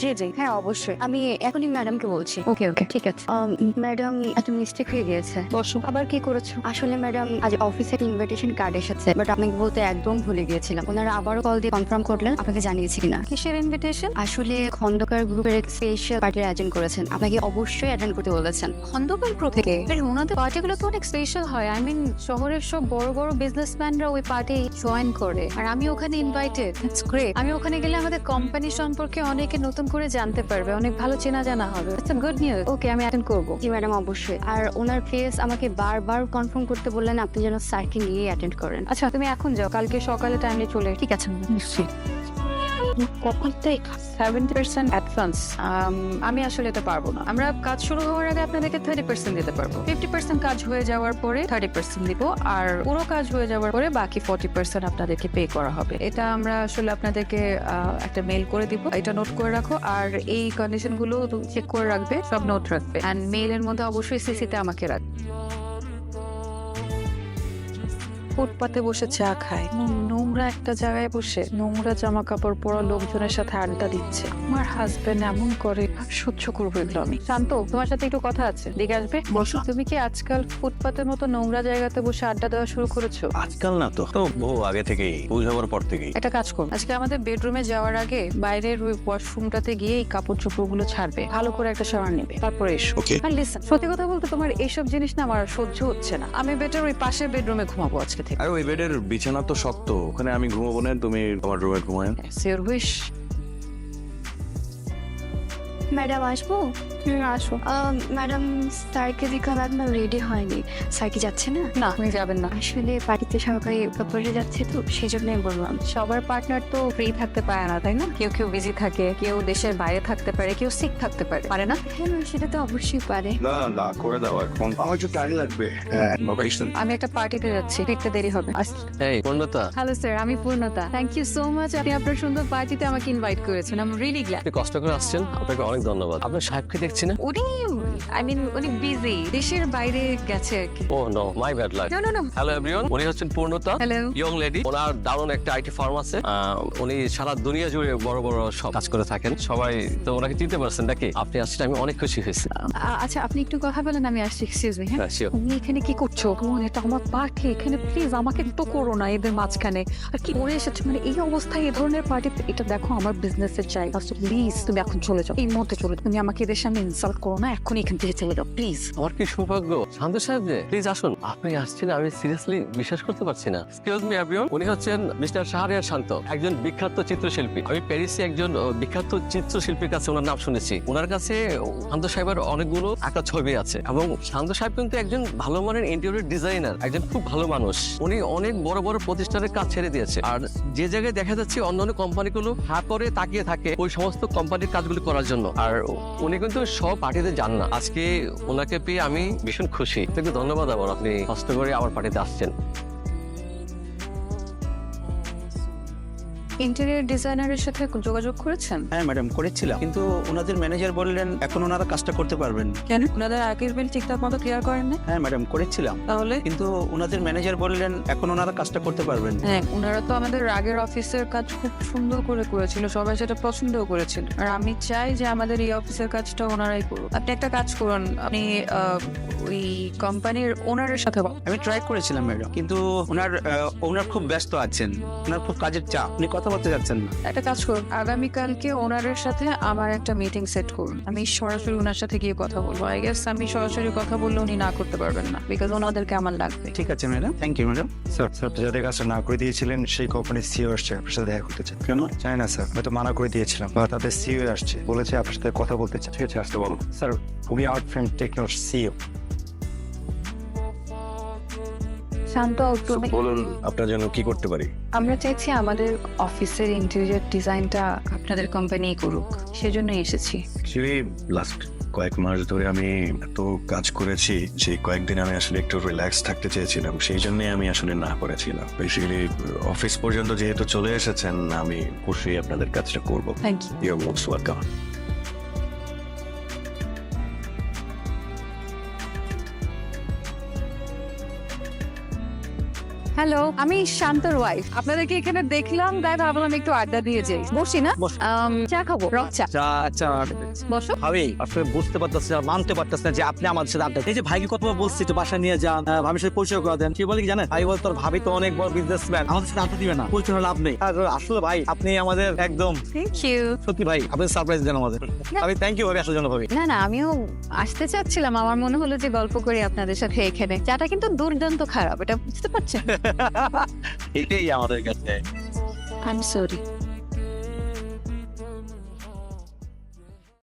জি জি হ্যাঁ অবশ্যই। আমি এখনই ম্যাডামকে বলছি। ওকে ওকে ঠিক আছে। ম্যাডাম এত মিস্টেক হয়ে গিয়েছে। বসো। আবার কি করেছ? আসলে ম্যাডাম আজ অফিসের ইনভিটেশন কার্ড এসেছে বাট আপনাকে বলতে একদম ভুলে গিয়েছিলাম। ওনারা আবারও কল দিয়ে কনফার্ম করলেন আপনাকে জানিয়েছি কিনা। কিসের ইনভিটেশন আসলে খন্দকার গ্রুপের স্পেশাল পার্টির অ্যাটেন্ড করেছেন। আপনাকে অবশ্যই অ্যাটেন্ড করতে বলেছেন। খন্দকার গ্রুপ থেকে? ওনাদের পার্টিগুলো তো অনেক স্পেশাল হয়। আই মিন শহরের সব বড় বড় বিজনেসম্যানরা ওই পার্টি জয়েন করে। আর আমি ওখানে ইনভাইটেড গ্রেট আমি ওখানে গেলে আমাদের কোম্পানি সম্পর্কে অনেকে নতুন করে জানতে পারবে অনেক ভালো চেনা জানা হবে। ইটস গুড নিউজ ওকে আমি অ্যাটেন্ড করব। জি ম্যাডাম অবশ্যই। আর ওনার ফেস আমাকে বারবার কনফার্ম করতে বললেন আপনি যেন স্যারকে নিয়ে অ্যাটেন্ড করেন। আচ্ছা তুমি এখন যাও কালকে সকালে টাইমে চলে ঠিক আছে নিশ্চয়ই। কখনটাই সেভেন্টি পার্সেন্ট অ্যাডভান্স আমি আসলে এটা পারব না। আমরা কাজ শুরু হওয়ার আগে আপনাদেরকে থার্টি পার্সেন্ট দিতে পারব। ফিফটি পার্সেন্ট কাজ হয়ে যাওয়ার পরে থার্টি পার্সেন্ট দিব, আর পুরো কাজ হয়ে যাওয়ার পরে বাকি ফর্টি পার্সেন্ট আপনাদেরকে পে করা হবে। এটা আমরা আসলে আপনাদেরকে একটা মেল করে দিব। এটা নোট করে রাখো, আর এই কন্ডিশনগুলো চেক করে রাখবে, সব নোট রাখবে। অ্যান্ড মেইলের মধ্যে অবশ্যই সিসিতে আমাকে রাখবে। ফুটপাতে বসে চা খায়। নোংরা একটা জায়গায় বসে নোংরা জামা কাপড় পরা লোকজনের সাথে আড্ডা দিচ্ছে। আমার হাজবেন্ড এমন করে সহ্য করব এগুলো আমি। শান্ত তোমার সাথে একটু কথা আছে দিকে আসবে? বসো। তুমি কি আজকাল ফুটপাতের মতো নোংরা জায়গাতে বসে আড্ডা দেওয়া শুরু করেছ? আজকাল না তো। তো বহু আগে থেকেই বুঝাবার পর থেকেই। একটা কাজ করো। আজকে আমাদের বেডরুমে যাওয়ার আগে বাইরের ওই ওয়াশরুমটাতে গিয়ে এই কাপড় চোপড়গুলো ছাড়বে। ভালো করে একটা শাওয়ার নেবে। তারপরে এসো। ওকে আর লিসন সত্যি কথা বলতে তোমার এইসব জিনিস না আমার সহ্য হচ্ছে না। আমি বেটার ওই পাশের বেডরুমে ঘুমাবো আজকে। থেকে আর ওই বেডের বিছানা তো শক্ত ওখানে আমি ঘুমাবো না তুমি তোমার রুমে ঘুমায় সিওর উইশ ম্যাডাম আসব? আসো। ম্যাডাম স্যারকে দেখার আপনার রেডি হয়নি। স্যার কি যাচ্ছে না? না তুমি যাবেন না। আসলে পার্টিতে সবাই কাপড়ে যাচ্ছে তো সেই জন্যই বললাম। সবার পার্টনার তো ফ্রি থাকতে পারে না তাই না? কেউ কেউ বিজি থাকে কেউ দেশের বাইরে থাকতে পারে কেউ সিক থাকতে পারে। পারে না? হ্যাঁ সেটা তো অবশ্যই পারে। না না করে দাও এখন। আমার একটু টাইম লাগবে। হ্যাঁ আমি একটা পার্টিতে যাচ্ছি ফিরতে দেরি হবে। এই পূর্ণতা। হ্যালো স্যার আমি পূর্ণতা। থ্যাংক ইউ সো মাচ আপনি আপনার সুন্দর পার্টিতে আমাকে ইনভাইট করেছেন। আই এম রিয়েলি গ্ল্যাড আপনি কষ্ট করে আসছেন আপনাকে অনেক ধন্যবাদ। আপনার সাহেবকে দেখছি না? উনি আই মিন উনি বিজি দেশের বাইরে গেছে আর কি। ও no my bad luck no no no hello everyone উনি হচ্ছেন পূর্ণতা। হ্যালো ইয়ং লেডি ওনার দারুণ একটা আইটি ফার্ম আছে। উনি সারা দুনিয়া জুড়ে বড় বড় সব কাজ করে থাকেন। সবাই তো ওনাকে চিনতে পারছেন নাকি? আপনি আসছেন আমি অনেক খুশি হয়েছি। আচ্ছা আপনি একটু কথা বলেন আমি আসছি এক্সকিউজ মি হ্যাঁ? হ্যাঁ তুমি এখানে কি করছ? তোমার এটা আমার পার্টি এখানে প্লিজ আমাকে তো করো না এদের মাঝখানে। আর কি করে এসেছ? মানে এই অবস্থায় এই ধরনের পার্টিতে এটা দেখো আমার বিজনেসের জায়গা প্লিজ তুমি এখন চলে যাও। এই মুহূর্তে চলে। তুমি আমাকে এদের সামনে ইনসাল্ট করো না এখনই এখান থেকে চলে যাও প্লিজ আমার কি সৌভাগ্য? শান্ত সাহেব যে প্লিজ আসুন। আপনি আসছেন, আমি সিরিয়াসলি বিশ্বাস করতে পারছি না। এক্সকিউজ মি এভরিওয়ান উনি হচ্ছেন মিস্টার শাহরিয়ার শান্ত, একজন বিখ্যাত চিত্রশিল্পী। আমি প্যারিসে একজন বিখ্যাত চিত্রশিল্পীর কাছে ওনার নাম শুনেছি। ওনার কাছে শান্ত সাহেবের অনেকগুলো একটা ছবি আছে। এবং শান্ত সাহেব কিন্তু একজন ভালো মানের ইন্টেরিয়র ডিজাইনার একজন খুব ভালো মানুষ। উনি অনেক বড় বড় প্রতিষ্ঠানের কাজ ছেড়ে দিয়েছে। আর যে জায়গায় দেখা যাচ্ছে, অন্যান্য কোম্পানিগুলো হা করে তাকিয়ে থাকে ওই সমস্ত কোম্পানির কাজগুলো করার জন্য। আর উনি কিন্তু সব পার্টিতে যান না। আজকে ওনাকে পেয়ে আমি ভীষণ খুশি। ধন্যবাদ আবার আপনি কষ্ট করে আমার পার্টিতে আসছেন। ইন্টেরিয়র ডিজাইনারের সাথে যোগাযোগ করেছেন? হ্যাঁ ম্যাডাম করেছিলাম। কিন্তু ওনাদের ম্যানেজার বললেন এখন ওনারা কাজটা করতে পারবেন। কেন? ওনাদের আগের বিল ঠিকঠাক মতো ক্লিয়ার করেন না হ্যাঁ ম্যাডাম করেছিলাম। তাহলে? কিন্তু ওনাদের ম্যানেজার বললেন এখন ওনারা কাজটা করতে পারবেন। হ্যাঁ ওনারা তো আমাদের আগের অফিসের কাজ খুব সুন্দর করে করেছিল সবাই সেটা পছন্দও করেছিল। আর আমি চাই যে আমাদের এই অফিসের কাজটা ওনারাই করুন আপনি একটা কাজ করুন আপনি ওই কোম্পানির ওনারের সাথে আমি ট্রাই করেছিলাম ম্যাডাম কিন্তু ওনার ওনার খুব ব্যস্ত আছেন ওনার খুব কাজের চাপ। উনি কথা বলতে যাচ্ছেন না। একটা কাজ করুন আগামীকালকে ওনারের সাথে আমার একটা মিটিং সেট করুন। আমি সরাসরি ওনার সাথে গিয়ে কথা বলব। আই গেস আমি সরাসরি কথা বললে উনি না করতে পারবেন না বিকজ ওনাদেরকে আমার লাগবে। ঠিক আছে madam thank you madam sir sir যাদের কাজটা না করে দিয়েছিলেন সেই কোম্পানির সিও আসছে আপনার সাথে দেখা করতে চান কেন? চাই না স্যার হয়তো মানা করে দিয়েছিলাম বা তাদের সিও আসছে বলেছে আপনার সাথে কথা বলতে চান ঠিক আছে আসতে বলো। স্যার উই আউট ফ্রেন্ড টেকনোর সিও শান্ত তুমি বলুন আপনার জন্য কি করতে পারি? আমরা চাইছি আমাদের অফিসের ইন্টেরিয়র ডিজাইনটা আপনাদের কোম্পানি করুক। সেজন্য এসেছি। অ্যাকচুয়ালি লাস্ট কয়েক মাস ধরে আমি এত কাজ করেছি যে কয়েকদিন আমি আসলে একটু রিল্যাক্স থাকতে চেয়েছিলাম। সেই জন্যই আমি আসলে না করেছিলাম। বেসিক্যালি অফিস পর্যন্ত যেহেতু চলে এসেছেন আমি খুশি আপনাদের কাজটা করব। Thank you you most welcome hello আমি শান্তর ওয়াইফ আপনাদেরকে এখানে দেখলাম তাই ভাবলাম একটু আড্ডা দিয়ে যাই। বসি না? আম, চা খাব রক চা। আচ্ছা আচ্ছা বসো। ভাবি আসলে বুঝতে পারতেছি না মানতে পারতেছি না যে আপনি আমাদের সাথে আড্ডা এই যে ভাইকে কত বলছি একটু বাসা নিয়ে যান আহ, ভাবির সাথে পরিচয় করে দেন। কি বলে কি জানেন? ভাই বল তোর ভাবি তো অনেক বড় বিজনেসম্যান আমাদের সাথে আড্ডা দিবে না পরিচয় হলে লাভ নেই। আর আসলে ভাই আপনি আমাদের একদম থ্যাংক ইউ সত্যি ভাই আপনি সারপ্রাইজ দেন আমাদের। আমি থ্যাংক ইউ ভাবি আসার জন্য ভাবি। না না আমিও আসতে চাচ্ছিলাম। আমার মনে হলো যে গল্প করি আপনাদের সাথে এখানে। চাটা কিন্তু দুর্দান্ত খারাপ এটা বুঝতে পারছেন? এটাই আমাদের কাছে আই এম সরি